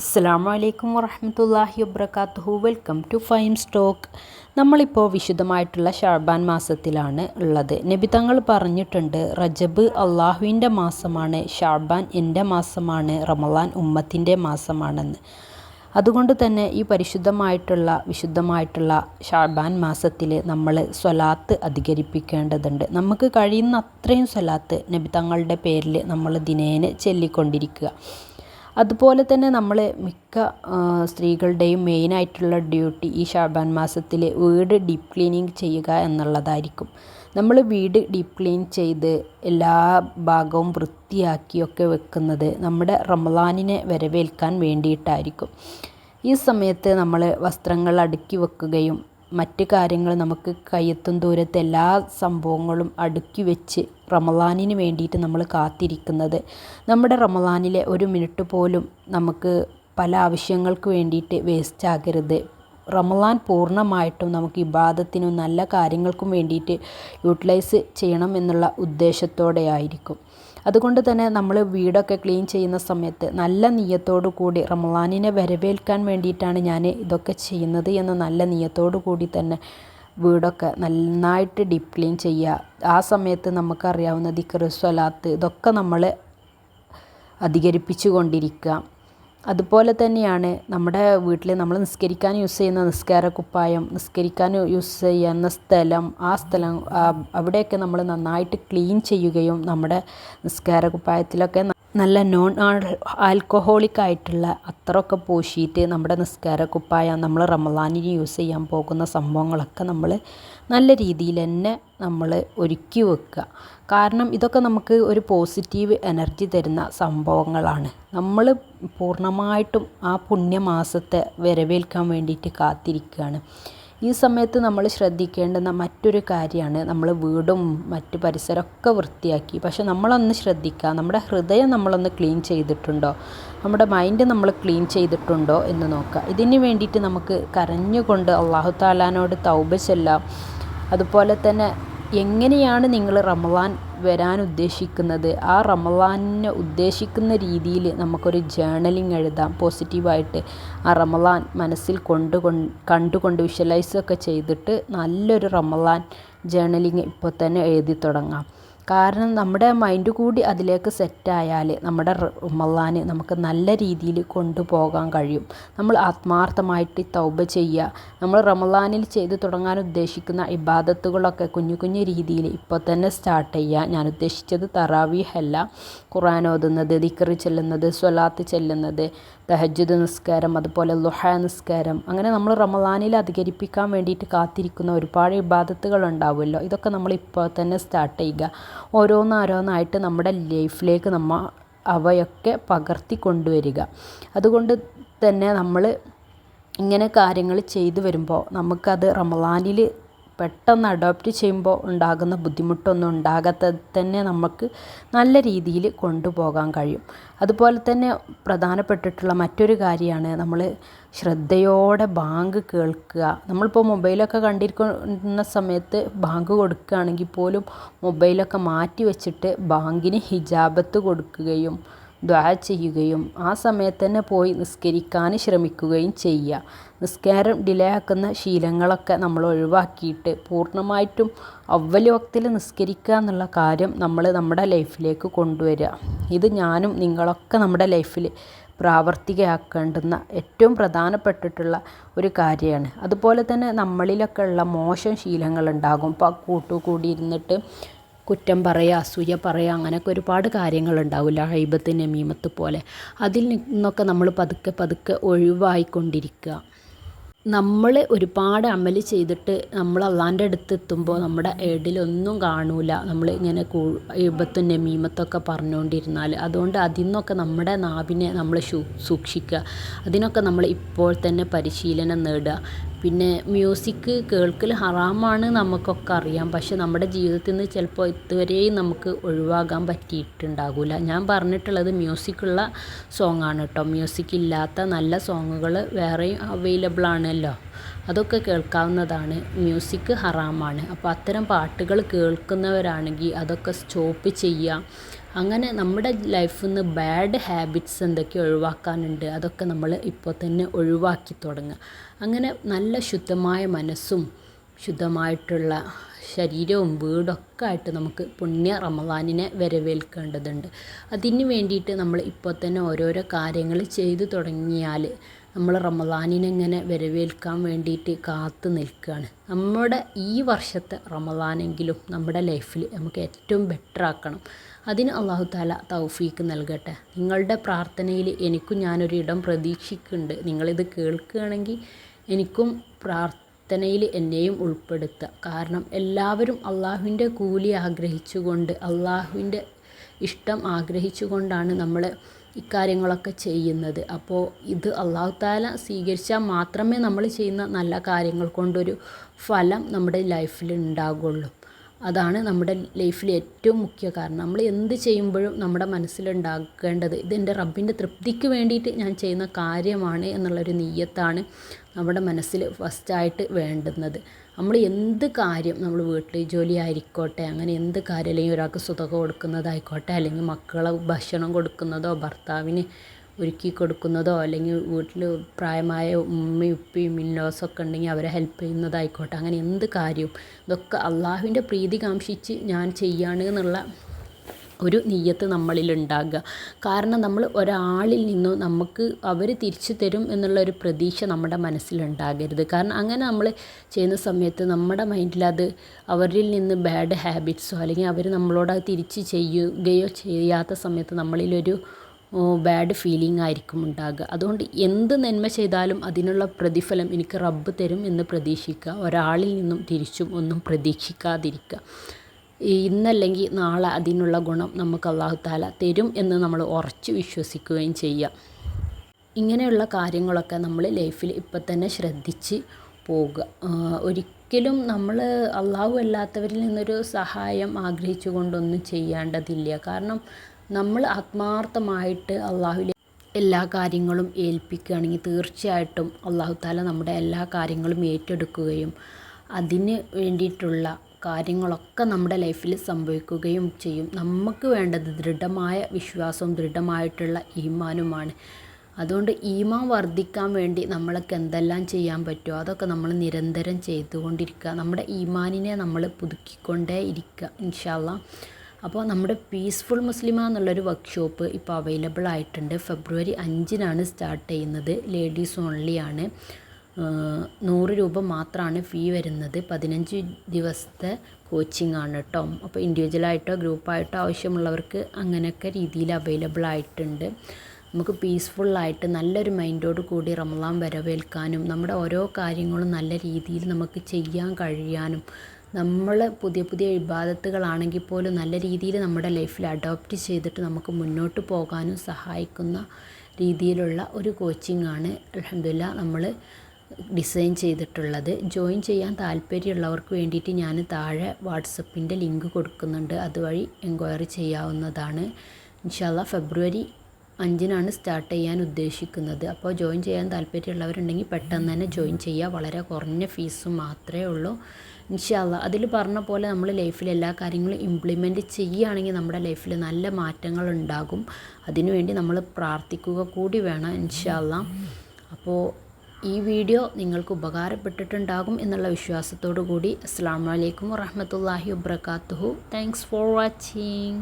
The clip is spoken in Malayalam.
അസ്സാം വലൈക്കും വറഹമത്തല്ലാഹി വബർക്കാത്തുഹു വെൽക്കം ടു ഫൈം സ്റ്റോക്ക്. നമ്മളിപ്പോൾ വിശുദ്ധമായിട്ടുള്ള ഷാബാൻ മാസത്തിലാണ് ഉള്ളത്. നബി തങ്ങൾ പറഞ്ഞിട്ടുണ്ട് റജബ് അള്ളാഹുവിന്റെ മാസമാണ് ഷാബാൻ എന്റെ മാസമാണ് റമലാൻ ഉമ്മത്തിന്റെ മാസമാണെന്ന്. അതുകൊണ്ട് തന്നെ ഈ പരിശുദ്ധമായിട്ടുള്ള വിശുദ്ധമായിട്ടുള്ള ഷാബാൻ മാസത്തിൽ നമ്മൾ സ്വലാത്ത് അധികരിപ്പിക്കേണ്ടതുണ്ട്. നമുക്ക് കഴിയുന്ന അത്രയും സ്വലാത്ത് നബി തങ്ങളുടെ പേരിൽ നമ്മൾ ദിനേനെ ചൊല്ലിക്കൊണ്ടിരിക്കുക. അതുപോലെ തന്നെ നമ്മൾ മിക്ക സ്ത്രീകളുടെയും മെയിനായിട്ടുള്ള ഡ്യൂട്ടി ഈ ഷാബാൻ മാസത്തിൽ വീട് ഡീപ്പ് ക്ലീനിങ് ചെയ്യുക എന്നുള്ളതായിരിക്കും. നമ്മൾ വീട് ഡീപ്പ് ക്ലീൻ ചെയ്ത് എല്ലാ ഭാഗവും വൃത്തിയാക്കിയൊക്കെ വെക്കുന്നത് നമ്മുടെ റമലാനിനെ വരവേൽക്കാൻ വേണ്ടിയിട്ടായിരിക്കും. ഈ സമയത്ത് നമ്മൾ വസ്ത്രങ്ങൾ അടുക്കി വെക്കുകയും മറ്റ് കാര്യങ്ങൾ നമുക്ക് കയ്യെത്തും ദൂരത്ത് എല്ലാ സംഭവങ്ങളും അടുക്കി വെച്ച് റമലാനിന് വേണ്ടിയിട്ട് നമ്മൾ കാത്തിരിക്കുന്നത്. നമ്മുടെ റമലാനിലെ ഒരു മിനിറ്റ് പോലും നമുക്ക് പല ആവശ്യങ്ങൾക്ക് വേണ്ടിയിട്ട് വേസ്റ്റ് ആകരുത്. റമലാൻ പൂർണമായിട്ടും നമുക്ക് ഇബാദത്തിനും നല്ല കാര്യങ്ങൾക്കും വേണ്ടിയിട്ട് യൂട്ടിലൈസ് ചെയ്യണം എന്നുള്ള ഉദ്ദേശത്തോടെ ആയിരിക്കും. അതുകൊണ്ട് തന്നെ നമ്മൾ വീടൊക്കെ ക്ലീൻ ചെയ്യുന്ന സമയത്ത് നല്ല നീയത്തോടു കൂടി റമലാനിനെ വരവേൽക്കാൻ വേണ്ടിയിട്ടാണ് ഞാൻ ഇതൊക്കെ ചെയ്യുന്നത് എന്ന നല്ല നീയത്തോടു കൂടി തന്നെ വീടൊക്കെ നന്നായിട്ട് ഡീപ്പ് ക്ലീൻ ചെയ്യുക. ആ സമയത്ത് നമുക്കറിയാവുന്ന ദിക്ർ സ്വലാത്ത് ഇതൊക്കെ നമ്മൾ അധികരിപ്പിച്ചു കൊണ്ടിരിക്കുക. അതുപോലെ തന്നെയാണ് നമ്മുടെ വീട്ടിൽ നമ്മൾ നിസ്കരിക്കാൻ യൂസ് ചെയ്യുന്ന നിസ്കാര കുപ്പായം നിസ്കരിക്കാൻ യൂസ് ചെയ്യുന്ന സ്ഥലം ആ സ്ഥലം അവിടെയൊക്കെ നമ്മൾ നന്നായിട്ട് ക്ലീൻ ചെയ്യുകയും നമ്മുടെ നിസ്കാര കുപ്പായത്തിലൊക്കെ നല്ല നോൺ ആൽക്കഹോളിക് ആയിട്ടുള്ള അത്രയൊക്കെ പൂശിയിട്ട് നമ്മുടെ നിസ്കാര കുപ്പായ നമ്മൾ റമലാനിന് യൂസ് ചെയ്യാൻ പോകുന്ന സംഭവങ്ങളൊക്കെ നമ്മൾ നല്ല രീതിയിൽ തന്നെ നമ്മൾ ഒരുക്കി വെക്കുക. കാരണം ഇതൊക്കെ നമുക്ക് ഒരു പോസിറ്റീവ് എനർജി തരുന്ന സംഭവങ്ങളാണ്. നമ്മൾ പൂർണമായിട്ടും ആ പുണ്യമാസത്തെ വരവേൽക്കാൻ വേണ്ടിയിട്ട് കാത്തിരിക്കുകയാണ്. ഈ സമയത്ത് നമ്മൾ ശ്രദ്ധിക്കേണ്ടുന്ന മറ്റൊരു കാര്യമാണ് നമ്മൾ വീടും മറ്റ് പരിസരമൊക്കെ വൃത്തിയാക്കി. പക്ഷെ നമ്മളൊന്ന് ശ്രദ്ധിക്കുക നമ്മുടെ ഹൃദയം നമ്മളൊന്ന് ക്ലീൻ ചെയ്തിട്ടുണ്ടോ നമ്മുടെ മൈൻഡ് നമ്മൾ ക്ലീൻ ചെയ്തിട്ടുണ്ടോ എന്ന് നോക്കുക. ഇതിന് വേണ്ടിയിട്ട് നമുക്ക് കരഞ്ഞുകൊണ്ട് അള്ളാഹു താലാനോട് തൗബ ചെല്ലാം. അതുപോലെ തന്നെ എങ്ങനെയാണ് നിങ്ങൾ റമലാൻ വരാൻ ഉദ്ദേശിക്കുന്നത്. ആ റമലാനിനെ ഉദ്ദേശിക്കുന്ന രീതിയിൽ നമുക്കൊരു ജേണലിങ് എഴുതാം. പോസിറ്റീവായിട്ട് ആ റമലാൻ മനസ്സിൽ കൊണ്ട് കണ്ടുകൊണ്ട് വിഷ്വലൈസൊക്കെ ചെയ്തിട്ട് നല്ലൊരു റമലാൻ ജേണലിങ് ഇപ്പോൾ തന്നെ എഴുതി തുടങ്ങാം. കാരണം നമ്മുടെ മൈൻഡ് കൂടി അതിലേക്ക് സെറ്റായാൽ നമ്മുടെ റമലാൻ നമുക്ക് നല്ല രീതിയിൽ കൊണ്ടുപോകാൻ കഴിയും. നമ്മൾ ആത്മാർത്ഥമായിട്ട് തൗബ ചെയ്യുക. നമ്മൾ റമലാനിൽ ചെയ്തു തുടങ്ങാൻ ഉദ്ദേശിക്കുന്ന ഇബാദത്തുകളൊക്കെ കുഞ്ഞു കുഞ്ഞു രീതിയിൽ ഇപ്പോൾ തന്നെ സ്റ്റാർട്ട് ചെയ്യുക. ഞാൻ ഉദ്ദേശിച്ചത് തറാവീഹ് അല്ല ഖുറാൻ ഓതുന്നത് ദിക്കറി ചെല്ലുന്നത് സ്വലാത്ത് ചെല്ലുന്നത് തഹജ്ജുദ് നിസ്കാരം അതുപോലെ ലുഹ നിസ്കാരം. അങ്ങനെ നമ്മൾ റമദാനിൽ അധികരിപ്പിക്കാൻ വേണ്ടിയിട്ട് കാത്തിരിക്കുന്ന ഒരുപാട് ഇബാദത്തുകൾ ഉണ്ടാവുമല്ലോ. ഇതൊക്കെ നമ്മൾ ഇപ്പോൾ തന്നെ സ്റ്റാർട്ട് ചെയ്യുക. ഓരോന്നോരോന്നായിട്ട് നമ്മുടെ ലൈഫിലേക്ക് നമ്മൾ അവയൊക്കെ പകർത്തി കൊണ്ടുവരിക. അതുകൊണ്ട് തന്നെ നമ്മൾ ഇങ്ങനെ കാര്യങ്ങൾ ചെയ്തു വരുമ്പോൾ നമുക്കത് റമലാനിൽ പെട്ടെന്ന് അഡോപ്റ്റ് ചെയ്യുമ്പോൾ ഉണ്ടാകുന്ന ബുദ്ധിമുട്ടൊന്നും ഉണ്ടാകാത്ത തന്നെ നമുക്ക് നല്ല രീതിയിൽ കൊണ്ടുപോകാൻ കഴിയും. അതുപോലെ തന്നെ പ്രധാനപ്പെട്ടിട്ടുള്ള മറ്റൊരു കാര്യമാണ് നമ്മൾ ശ്രദ്ധയോടെ ബാങ്ക് കേൾക്കുക. നമ്മളിപ്പോൾ മൊബൈലൊക്കെ കണ്ടിരിക്കുന്ന സമയത്ത് ബാങ്ക് കൊടുക്കുകയാണെങ്കിൽ പോലും മൊബൈലൊക്കെ മാറ്റി വെച്ചിട്ട് ബാങ്കിന് ഹിജാബത്ത് കൊടുക്കുകയും ദ്വാ ചെയ്യുകയും ആ സമയത്ത് തന്നെ പോയി നിസ്കരിക്കാൻ ശ്രമിക്കുകയും ചെയ്യുക. നിസ്കാരം ഡിലേ ആക്കുന്ന ശീലങ്ങളൊക്കെ നമ്മൾ ഒഴിവാക്കിയിട്ട് പൂർണമായിട്ടും വക്തിൽ നിസ്കരിക്കുക എന്നുള്ള കാര്യം നമ്മൾ നമ്മുടെ ലൈഫിലേക്ക് കൊണ്ടുവരിക. ഇത് ഞാനും നിങ്ങളൊക്കെ നമ്മുടെ ലൈഫിൽ പ്രാവർത്തികമാക്കേണ്ടുന്ന ഏറ്റവും പ്രധാനപ്പെട്ടിട്ടുള്ള ഒരു കാര്യമാണ്. അതുപോലെ തന്നെ നമ്മളിലൊക്കെ ഉള്ള മോശം ശീലങ്ങളുണ്ടാകും ഇപ്പോൾ കൂട്ടുകൂടി ഇരുന്നിട്ട് കുറ്റം പറയുക അസൂയ പറയുക അങ്ങനെയൊക്കെ ഒരുപാട് കാര്യങ്ങളുണ്ടാവില്ല ഹൈബത്ത് നമീമത്ത് പോലെ. അതിൽ നിന്നൊക്കെ നമ്മൾ പതുക്കെ പതുക്കെ ഒഴിവായിക്കൊണ്ടിരിക്കുക. നമ്മൾ ഒരുപാട് അമൽ ചെയ്തിട്ട് നമ്മൾ അള്ളാന്റെ അടുത്ത് എത്തുമ്പോൾ നമ്മുടെ ഏടിലൊന്നും കാണൂല. നമ്മൾ ഇങ്ങനെ ഇബത്തും നമീമത്തൊക്കെ പറഞ്ഞുകൊണ്ടിരുന്നാൽ അതുകൊണ്ട് അതിൽ നിന്നൊക്കെ നമ്മുടെ നാവിനെ നമ്മൾ സൂക്ഷിക്കുക. അതിനൊക്കെ നമ്മൾ ഇപ്പോൾ തന്നെ പരിശീലനം നേടുക. പിന്നെ മ്യൂസിക് കേൾക്കൽ ഹറാമാണ് നമുക്കൊക്കെ അറിയാം. പക്ഷെ നമ്മുടെ ജീവിതത്തിൽ നിന്ന് ചിലപ്പോൾ ഇതുവരെയും നമുക്ക് ഒഴിവാക്കാൻ പറ്റിയിട്ടുണ്ടാകില്ല ഞാൻ പറഞ്ഞിട്ടുള്ളത് മ്യൂസിക്കുള്ള സോങ്ങാണ് കേട്ടോ മ്യൂസിക് ഇല്ലാത്ത നല്ല സോങ്ങുകൾ വേറെയും അവൈലബിൾ ആണല്ലോ. അതൊക്കെ കേൾക്കാവുന്നതാണ്. മ്യൂസിക് ഹറാമാണ്. അപ്പോൾ അത്തരം പാട്ടുകൾ കേൾക്കുന്നവരാണെങ്കിൽ അതൊക്കെ സ്റ്റോപ്പ് ചെയ്യുക അങ്ങനെ നമ്മുടെ ലൈഫിൽ നിന്ന് ബാഡ് ഹാബിറ്റ്സ് എന്തൊക്കെ ഒഴിവാക്കാനുണ്ട് അതൊക്കെ നമ്മൾ ഇപ്പോൾ തന്നെ ഒഴിവാക്കി തുടങ്ങുക. അങ്ങനെ നല്ല ശുദ്ധമായ മനസ്സും ശുദ്ധമായിട്ടുള്ള ശരീരവും വീടൊക്കെ ആയിട്ട് നമുക്ക് പുണ്യ റമദാനിനെ വരവേൽക്കേണ്ടതുണ്ട്. അതിന് വേണ്ടിയിട്ട് നമ്മൾ ഇപ്പോൾ തന്നെ ഓരോരോ കാര്യങ്ങൾ ചെയ്തു തുടങ്ങിയാൽ നമ്മൾ റമദാനിനെ ഇങ്ങനെ വരവേൽക്കാൻ വേണ്ടിയിട്ട് കാത്തു നിൽക്കുകയാണ് നമ്മുടെ ഈ വർഷത്തെ റമദാനെങ്കിലും നമ്മുടെ ലൈഫിൽ നമുക്ക് ഏറ്റവും ബെറ്റർ ആക്കണം. അതിന് അള്ളാഹു താല തൗഫീക്ക് നൽകട്ടെ. നിങ്ങളുടെ പ്രാർത്ഥനയിൽ എനിക്കും ഞാനൊരു ഇടം പ്രതീക്ഷിക്കുന്നുണ്ട്. നിങ്ങളിത് കേൾക്കുകയാണെങ്കിൽ എനിക്കും പ്രാർത്ഥനയിൽ എന്നെയും ഉൾപ്പെടുത്തുക. കാരണം എല്ലാവരും അള്ളാഹുവിന്റെ കൂലി ആഗ്രഹിച്ചുകൊണ്ട് അള്ളാഹുവിന്റെ ഇഷ്ടം ആഗ്രഹിച്ചുകൊണ്ടാണ് നമ്മൾ ഇക്കാര്യങ്ങളൊക്കെ ചെയ്യുന്നത്. അപ്പോൾ ഇത് അള്ളാഹു താല സ്വീകരിച്ചാൽ മാത്രമേ നമ്മൾ ചെയ്യുന്ന നല്ല കാര്യങ്ങൾ കൊണ്ടൊരു ഫലം നമ്മുടെ ലൈഫിൽ ഉണ്ടാകുള്ളൂ അതാണ് നമ്മുടെ ലൈഫിൽ ഏറ്റവും മുഖ്യ കാരണം. നമ്മൾ എന്ത് ചെയ്യുമ്പോഴും നമ്മുടെ മനസ്സിലുണ്ടാക്കേണ്ടത് ഇത് എന്റെ റബ്ബിന്റെ തൃപ്തിക്ക് വേണ്ടിയിട്ട് ഞാൻ ചെയ്യുന്ന കാര്യമാണ് എന്നുള്ളൊരു നീയത്താണ് നമ്മുടെ മനസ്സിൽ ഫസ്റ്റായിട്ട് വേണ്ടുന്നത്. നമ്മൾ എന്ത് കാര്യം നമ്മൾ വീട്ടിൽ ജോലി ആയിരിക്കോട്ടെ അങ്ങനെ എന്ത് കാര്യം അല്ലെങ്കിൽ ഒരാൾക്ക് സുതക കൊടുക്കുന്നതായിക്കോട്ടെ അല്ലെങ്കിൽ മക്കളെ ഭക്ഷണം കൊടുക്കുന്നതോ ഭർത്താവിന് ഒരുക്കി കൊടുക്കുന്നതോ അല്ലെങ്കിൽ വീട്ടിൽ പ്രായമായ ഉമ്മയും ഉപ്പയും മിന്നോസൊക്കെ ഉണ്ടെങ്കിൽ അവരെ ഹെൽപ്പ് ചെയ്യുന്നതായിക്കോട്ടെ അങ്ങനെ എന്ത് കാര്യവും ഇതൊക്കെ അള്ളാഹുവിന്റെ പ്രീതി കാംക്ഷിച്ച് ഞാൻ ചെയ്യാണ് എന്നുള്ള ഒരു നീയത്ത് നമ്മളിൽ ഉണ്ടാകുക കാരണം നമ്മൾ ഒരാളിൽ നിന്നും നമുക്ക് അവർ തിരിച്ചു തരും എന്നുള്ള ഒരു പ്രതീക്ഷ നമ്മുടെ മനസ്സിലുണ്ടാകരുത്. കാരണം അങ്ങനെ നമ്മൾ ചെയ്യുന്ന സമയത്ത് നമ്മുടെ മൈൻഡിൽ അത് അവരിൽ നിന്ന് ബാഡ് ഹാബിറ്റ്സോ അല്ലെങ്കിൽ അവർ നമ്മളോട് അത് തിരിച്ച് ചെയ്യുകയോ ചെയ്യാത്ത സമയത്ത് നമ്മളിലൊരു ബാഡ് ഫീലിംഗ് ആയിരിക്കും ഉണ്ടാകുക. അതുകൊണ്ട് എന്ത് നന്മ ചെയ്താലും അതിനുള്ള പ്രതിഫലം എനിക്ക് റബ്ബ് തരും എന്ന് പ്രതീക്ഷിക്കുക. ഒരാളിൽ നിന്നും തിരിച്ചും ഒന്നും പ്രതീക്ഷിക്കാതിരിക്കുക. ഇന്നല്ലെങ്കിൽ നാളെ അതിനുള്ള ഗുണം നമുക്ക് അള്ളാഹു താല തരും എന്ന് നമ്മൾ ഉറച്ച് വിശ്വസിക്കുകയും ചെയ്യാം ഇങ്ങനെയുള്ള കാര്യങ്ങളൊക്കെ നമ്മൾ ലൈഫിൽ ഇപ്പം തന്നെ ശ്രദ്ധിച്ച് പോകുക. ഒരിക്കലും നമ്മൾ അള്ളാഹു അല്ലാത്തവരിൽ നിന്നൊരു സഹായം ആഗ്രഹിച്ചു കൊണ്ടൊന്നും ചെയ്യേണ്ടതില്ല. കാരണം നമ്മൾ ആത്മാർത്ഥമായിട്ട് അള്ളാഹുവിലെ എല്ലാ കാര്യങ്ങളും ഏൽപ്പിക്കുകയാണെങ്കിൽ തീർച്ചയായിട്ടും അള്ളാഹു താല നമ്മുടെ എല്ലാ കാര്യങ്ങളും ഏറ്റെടുക്കുകയും അതിന് വേണ്ടിയിട്ടുള്ള കാര്യങ്ങളൊക്കെ നമ്മുടെ ലൈഫിൽ സംഭവിക്കുകയും ചെയ്യും. നമുക്ക് വേണ്ടത് ദൃഢമായ വിശ്വാസവും ദൃഢമായിട്ടുള്ള ഈമാനുമാണ്. അതുകൊണ്ട് ഈമാൻ വർദ്ധിക്കാൻ വേണ്ടി നമ്മൾക്ക് എന്തെല്ലാം ചെയ്യാൻ പറ്റുമോ അതൊക്കെ നമ്മൾ നിരന്തരം ചെയ്തുകൊണ്ടിരിക്കുക. നമ്മുടെ ഈമാനിനെ നമ്മൾ പുതുക്കിക്കൊണ്ടേ ഇരിക്കുക ഇൻഷാല്ല അപ്പോൾ നമ്മുടെ പീസ്ഫുൾ മുസ്ലിമ എന്നുള്ളൊരു വർക്ക്ഷോപ്പ് ഇപ്പോൾ അവൈലബിൾ ആയിട്ടുണ്ട്. ഫെബ്രുവരി അഞ്ചിനാണ് സ്റ്റാർട്ട് ചെയ്യുന്നത്. ലേഡീസ് ഓൺലി ആണ്. നൂറ് രൂപ മാത്രമാണ് ഫീ വരുന്നത്. പതിനഞ്ച് ദിവസത്തെ കോച്ചിങ് ആണ് കേട്ടോ അപ്പോൾ ഇൻഡിവിജ്വലായിട്ടോ ഗ്രൂപ്പായിട്ടോ ആവശ്യമുള്ളവർക്ക് അങ്ങനെയൊക്കെ രീതിയിൽ അവൈലബിൾ ആയിട്ടുണ്ട്. നമുക്ക് പീസ്ഫുള്ളായിട്ട് നല്ലൊരു മൈൻഡോട് കൂടി റമലാൻ വരവേൽക്കാനും നമ്മുടെ ഓരോ കാര്യങ്ങളും നല്ല രീതിയിൽ നമുക്ക് ചെയ്യാൻ കഴിയാനും നമ്മൾ പുതിയ പുതിയ വിവാദത്തുകളാണെങ്കിൽ പോലും നല്ല രീതിയിൽ നമ്മുടെ ലൈഫിൽ അഡോപ്റ്റ് ചെയ്തിട്ട് നമുക്ക് മുന്നോട്ട് പോകാനും സഹായിക്കുന്ന രീതിയിലുള്ള ഒരു കോച്ചിങ്ങാണ് അലഹമില്ല നമ്മൾ ഡിസൈൻ ചെയ്തിട്ടുള്ളത്. ജോയിൻ ചെയ്യാൻ താല്പര്യമുള്ളവർക്ക് വേണ്ടിയിട്ട് ഞാൻ താഴെ വാട്സപ്പിന്റെ ലിങ്ക് കൊടുക്കുന്നുണ്ട്. അതുവഴി എൻക്വയറി ചെയ്യാവുന്നതാണ്. ഇൻഷാല്ല ഫെബ്രുവരി അഞ്ചിനാണ് സ്റ്റാർട്ട് ചെയ്യാൻ ഉദ്ദേശിക്കുന്നത്. അപ്പോൾ ജോയിൻ ചെയ്യാൻ താല്പര്യമുള്ളവരുണ്ടെങ്കിൽ പെട്ടെന്ന് തന്നെ ജോയിൻ ചെയ്യുക. വളരെ കുറഞ്ഞ ഫീസ് മാത്രമേ ഉള്ളൂ. ഇൻഷാല്ല അതിൽ പറഞ്ഞ പോലെ നമ്മൾ ലൈഫിൽ എല്ലാ കാര്യങ്ങളും ഇംപ്ലിമെന്റ് ചെയ്യുകയാണെങ്കിൽ നമ്മുടെ ലൈഫിൽ നല്ല മാറ്റങ്ങൾ ഉണ്ടാകും. അതിനുവേണ്ടി നമ്മൾ പ്രാർത്ഥിക്കുക കൂടി വേണം ഇൻഷാല്ല അപ്പോൾ ഈ വീഡിയോ നിങ്ങൾക്ക് ഉപകാരപ്പെട്ടിട്ടുണ്ടാകും എന്നുള്ള വിശ്വാസത്തോടു കൂടി അസ്സാം വലൈക്കും വറഹമത്തല്ലാഹി വബർക്കാത്തുഹു താങ്ക്സ് ഫോർ വാച്ചിങ്